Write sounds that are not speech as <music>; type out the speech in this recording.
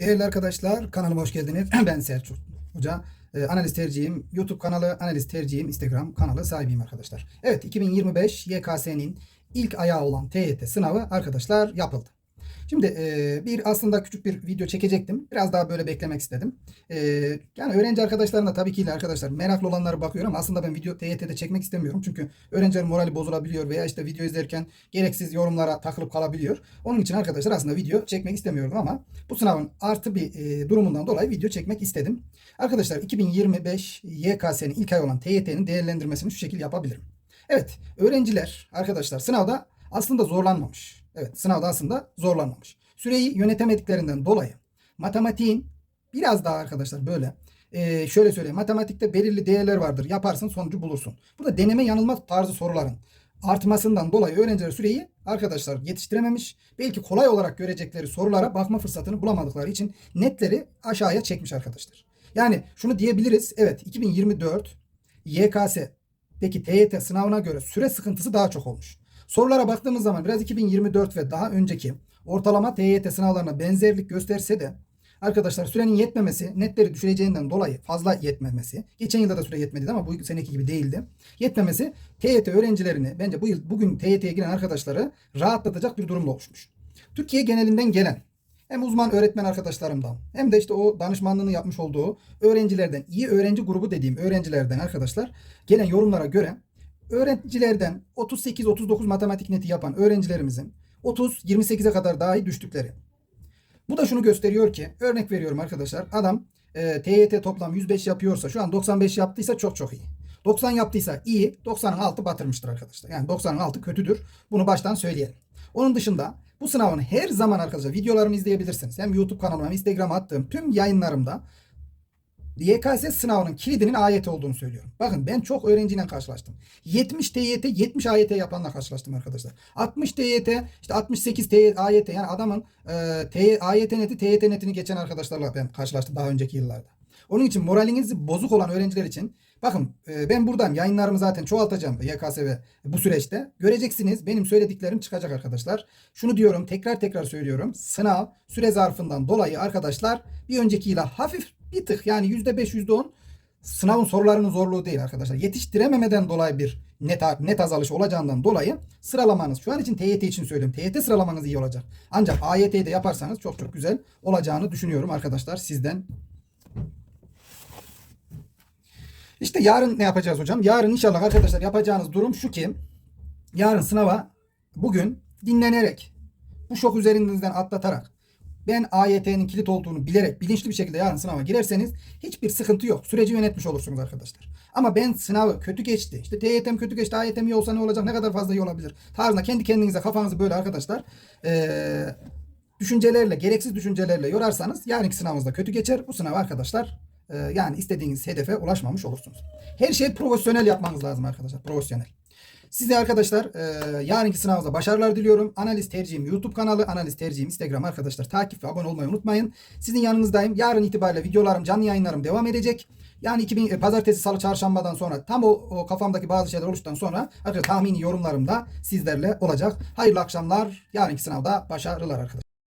Değerli arkadaşlar kanalıma hoş geldiniz. <clears throat> Ben Selçuk Hoca. Ee, analiz tercihim YouTube kanalı, analiz tercihim Instagram kanalı sahibiyim arkadaşlar. Evet 2025 YKS'nin ilk ayağı olan TYT sınavı arkadaşlar yapıldı. Şimdi e, bir aslında küçük bir video çekecektim. Biraz daha böyle beklemek istedim. E, yani öğrenci arkadaşlarına tabii ki arkadaşlar meraklı olanlara bakıyorum. Aslında ben video TYT'de çekmek istemiyorum. Çünkü öğrencilerin morali bozulabiliyor veya işte video izlerken gereksiz yorumlara takılıp kalabiliyor. Onun için arkadaşlar aslında video çekmek istemiyorum ama bu sınavın artı bir e, durumundan dolayı video çekmek istedim. Arkadaşlar 2025 YKS'nin ilk ay olan TYT'nin değerlendirmesini şu şekilde yapabilirim. Evet öğrenciler arkadaşlar sınavda aslında zorlanmamış. Evet sınavda aslında zorlanmamış. Süreyi yönetemediklerinden dolayı matematiğin biraz daha arkadaşlar böyle e, şöyle söyleyeyim. Matematikte belirli değerler vardır. Yaparsın sonucu bulursun. Burada deneme yanılma tarzı soruların artmasından dolayı öğrenciler süreyi arkadaşlar yetiştirememiş. Belki kolay olarak görecekleri sorulara bakma fırsatını bulamadıkları için netleri aşağıya çekmiş arkadaşlar. Yani şunu diyebiliriz. Evet 2024 YKS Peki TYT sınavına göre süre sıkıntısı daha çok olmuş. Sorulara baktığımız zaman biraz 2024 ve daha önceki ortalama TYT sınavlarına benzerlik gösterse de arkadaşlar sürenin yetmemesi, netleri düşüreceğinden dolayı fazla yetmemesi. Geçen yılda da süre yetmedi ama bu seneki gibi değildi. Yetmemesi TYT öğrencilerini bence bu yıl bugün TYT'ye giren arkadaşları rahatlatacak bir durumda oluşmuş. Türkiye genelinden gelen hem uzman öğretmen arkadaşlarımdan hem de işte o danışmanlığını yapmış olduğu öğrencilerden, iyi öğrenci grubu dediğim öğrencilerden arkadaşlar gelen yorumlara göre öğrencilerden 38-39 matematik neti yapan öğrencilerimizin 30-28'e kadar dahi düştükleri. Bu da şunu gösteriyor ki örnek veriyorum arkadaşlar adam e, TYT toplam 105 yapıyorsa şu an 95 yaptıysa çok çok iyi. 90 yaptıysa iyi 90'ın altı batırmıştır arkadaşlar. Yani 90'ın altı kötüdür. Bunu baştan söyleyelim. Onun dışında bu sınavın her zaman arkadaşlar videolarımı izleyebilirsiniz. Hem YouTube kanalıma hem Instagram'a attığım tüm yayınlarımda YKS sınavının kilidinin AYT olduğunu söylüyorum. Bakın ben çok öğrenciyle karşılaştım. 70 TYT, 70 AYT yapanla karşılaştım arkadaşlar. 60 TYT, işte 68 TYT, AYT yani adamın e, AYT neti, TYT netini geçen arkadaşlarla ben karşılaştım daha önceki yıllarda. Onun için moraliniz bozuk olan öğrenciler için bakın e, ben buradan yayınlarımı zaten çoğaltacağım YKS ve bu süreçte. Göreceksiniz benim söylediklerim çıkacak arkadaşlar. Şunu diyorum tekrar tekrar söylüyorum. Sınav süre zarfından dolayı arkadaşlar bir önceki yıla hafif bir tık yani %5 %10 sınavın sorularının zorluğu değil arkadaşlar. Yetiştirememeden dolayı bir net, net azalış olacağından dolayı sıralamanız şu an için TYT için söylüyorum. TYT sıralamanız iyi olacak. Ancak AYT'yi de yaparsanız çok çok güzel olacağını düşünüyorum arkadaşlar sizden. İşte yarın ne yapacağız hocam? Yarın inşallah arkadaşlar yapacağınız durum şu ki yarın sınava bugün dinlenerek bu şok üzerinizden atlatarak ben AYT'nin kilit olduğunu bilerek bilinçli bir şekilde yarın sınava girerseniz hiçbir sıkıntı yok. Süreci yönetmiş olursunuz arkadaşlar. Ama ben sınavı kötü geçti. İşte TYT'm kötü geçti. AYT'm iyi olsa ne olacak? Ne kadar fazla iyi olabilir? Tarzında kendi kendinize kafanızı böyle arkadaşlar ee, düşüncelerle, gereksiz düşüncelerle yorarsanız yarınki sınavınızda kötü geçer. Bu sınav arkadaşlar yani istediğiniz hedefe ulaşmamış olursunuz. Her şeyi profesyonel yapmanız lazım arkadaşlar. Profesyonel. Size arkadaşlar e, yarınki sınavda başarılar diliyorum. Analiz tercihim YouTube kanalı, analiz tercihim Instagram arkadaşlar. Takip ve abone olmayı unutmayın. Sizin yanınızdayım. Yarın itibariyle videolarım, canlı yayınlarım devam edecek. Yani 2000 e, pazartesi, salı, çarşambadan sonra tam o, o kafamdaki bazı şeyler oluştuktan sonra arkadaşlar tahmini yorumlarım da sizlerle olacak. Hayırlı akşamlar. Yarınki sınavda başarılar arkadaşlar.